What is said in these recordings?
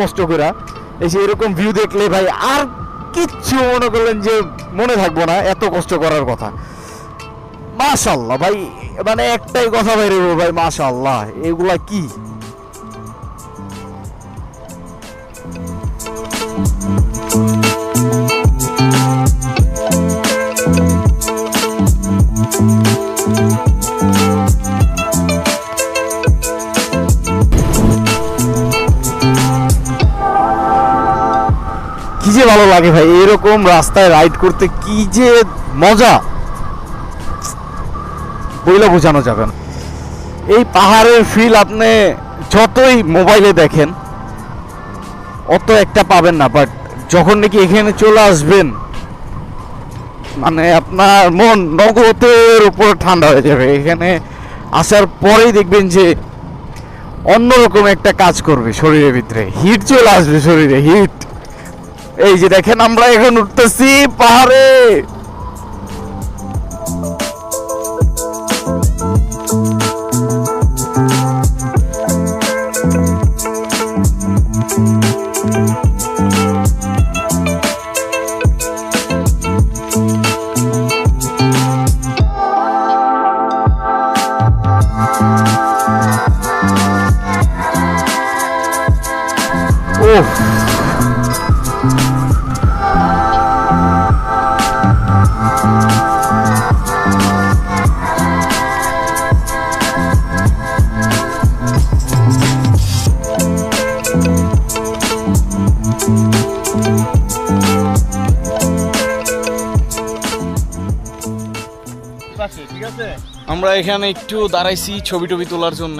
কষ্ট করা। এই যে এরকম ভিউ দেখলে ভাই আর কিচ্ছু মনে করলেন যে মনে থাকব না, এত কষ্ট করার কথা। মাশাল্লাহ ভাই মানে একটাই কথা বাইরে ভাই মাশাল্লাহ এগুলা কি? কি যে ভালো লাগে ভাই, এরকম রাস্তায় রাইড করতে কি যে মজা। বইলে বোঝানো যাবে না। এই পাহাড়ের ফিল আপনি যতই মোবাইলে দেখেন, অত একটা পাবেন না বাট যখন নাকি এখানে চলে আসবেন মানে আপনার মন নগদের উপর ঠান্ডা হয়ে যাবে। এখানে আসার পরেই দেখবেন যে অন্যরকম একটা কাজ করবে শরীরের ভিতরে। হিট চলে আসবে শরীরে হিট এই যে দেখেন আমরা এখন উঠতেছি পাহাড়ে। ওহ আমরা এখানে একটু দাঁড়াইছি ছবি টবি তোলার জন্য।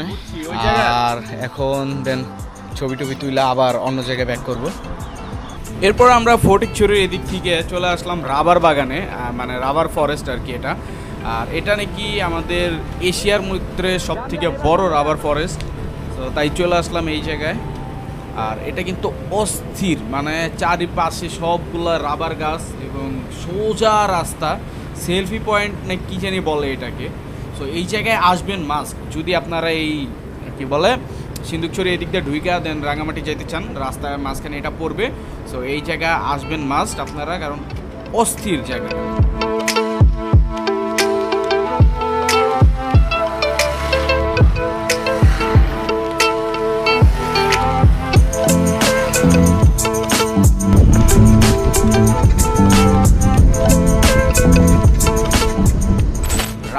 আর এখন দেন ছবি টবি তুলে আবার অন্য জায়গায় ব্যাক করব। এরপর আমরা ফটিকছড়ির এদিক থেকে চলে আসলাম রাবার বাগানে মানে রাবার ফরেস্ট আর কি এটা। আর এটা নাকি আমাদের এশিয়ার মধ্যে সব থেকে বড় রাবার ফরেস্ট তো তাই চলে আসলাম এই জায়গায়। আর এটা কিন্তু অস্থির মানে চারিপাশে সবগুলা রাবার গাছ এবং সোজা রাস্তা। সেলফি পয়েন্ট না কী জানি বলে এটাকে। সো এই জায়গায় আসবেন মাস্ক যদি আপনারা এই, কি বলে সিন্ধুকছড়ি এদিক দিয়ে ঢুইকা দেন রাঙামাটি যেতে চান রাস্তায় মাঝখানে এটা পড়বে। সো এই জায়গায় আসবেন মাস্ট আপনারা, কারণ অস্থির জায়গা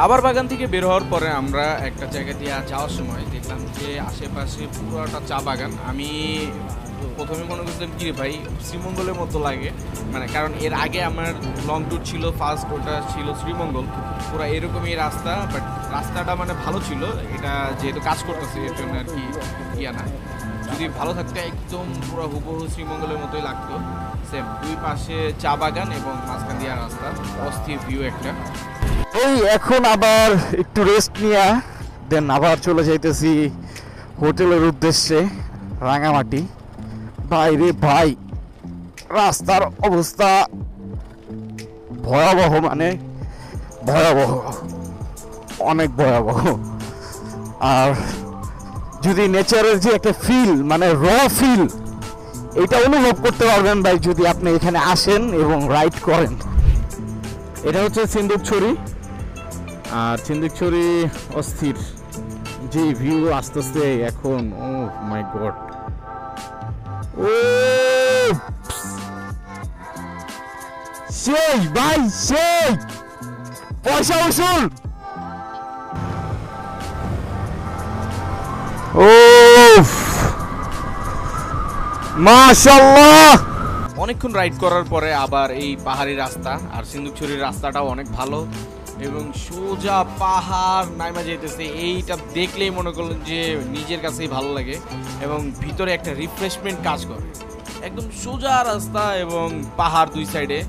রাবার বাগান থেকে বের হওয়ার পরে আমরা একটা জায়গা দিয়ে যাওয়ার সময় দেখলাম যে আশেপাশে পুরোটা চা বাগান। আমি প্রথমে মনে করছিলাম কি ভাই, শ্রীমঙ্গলের মতো লাগে। মানে কারণ এর আগে আমার লং ট্যুর ছিল ফার্স্ট ওটা ছিল শ্রীমঙ্গল। পুরো এরকমই রাস্তা বাট রাস্তাটা মানে ভালো ছিল। এটা যেহেতু কাজ করতেছে, এর জন্য আর কি ইয়া না। যদি ভালো থাকতো একদম পুরো হুবহু শ্রীমঙ্গলের মতোই লাগতো। সেম দুই পাশে চা বাগান এবং মাঝখান দিয়া রাস্তা, অস্থির ভিউ একটা। এই এখন আবার একটু রেস্ট নিয়ে দেন আবার চলে যাইতেছি হোটেলের উদ্দেশ্যে, রাঙামাটি। ভাই রে ভাই, রাস্তার অবস্থা ভয়াবহ মানে ভয়াবহ, অনেক ভয়াবহ। আর যদি নেচারের যে একটা ফিল মানে র ফিল এটা অনুভব করতে পারবেন ভাই, যদি আপনি এখানে আসেন এবং রাইড করেন। এটা হচ্ছে সিন্দুকছড়ি আর সিন্দুকছড়ি অস্থির। যে ভিউ আস্তে আস্তে এখন। ও মাই গড ও সেই ভাই সেই পয়সা উসুল। ও মাশাআল্লাহ। অনেকক্ষণ রাইড করার পরে আবার এই পাহাড়ি রাস্তা আর সিন্ধুকছড়ির রাস্তাটাও অনেক ভালো। এবং সোজা পাহাড় নাইমা যেতেছে এইটা দেখলেই মনে করলেন যে নিজের কাছেই ভালো লাগে এবং ভিতরে একটা রিফ্রেশমেন্ট কাজ করে। একদম সোজা রাস্তা এবং পাহাড় দুই সাইডে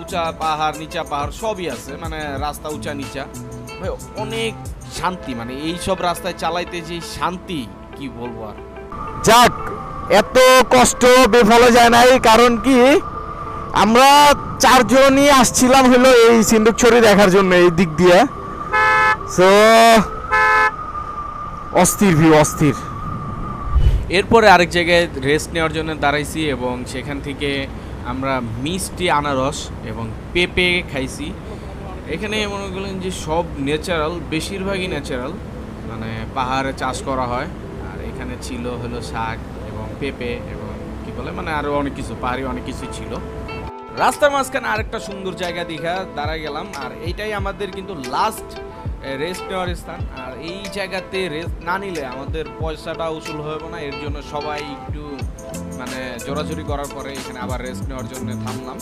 উঁচা পাহাড় নিচা পাহাড় সবই আছে মানে রাস্তা উঁচা নিচা। ভাই, অনেক শান্তি মানে এই সব রাস্তায় চালাইতে যে শান্তি কি বলব আর। যাক এত কষ্ট বেফলে যায় নাই কারণ কি? আমরা চারজনই আসছিলাম হলো এই সিন্দুকছড়ি দেখার জন্য এই দিক দিয়ে। সো অস্থির ভিউ অস্থির। এরপরে আরেক জায়গায় রেস্ট নেওয়ার জন্য দাঁড়াইছি এবং সেখান থেকে আমরা মিষ্টি আনারস এবং পেঁপে খাইছি। এখানে মনে করলেন যে সব ন্যাচারাল বেশিরভাগই ন্যাচারাল মানে পাহাড়ে চাষ করা হয়। আর এখানে ছিল হলো শাক এবং পেঁপে এবং কি বলে মানে আরও অনেক কিছু, পাহাড়ি অনেক কিছু ছিল। রাস্তার মাঝখানে আরেকটা সুন্দর জায়গা দেখা দাঁড়ায় গেলাম। আর এইটাই আমাদের কিন্তু লাস্ট রেস্ট নেওয়ার স্থান। আর এই জায়গাতে রেস্ট না নিলে আমাদের পয়সাটা উসুল হবে না। এর জন্য সবাই একটু মানে জোরাজুরি করার পরে এখানে আবার রেস্ট নেওয়ার জন্য থামলাম।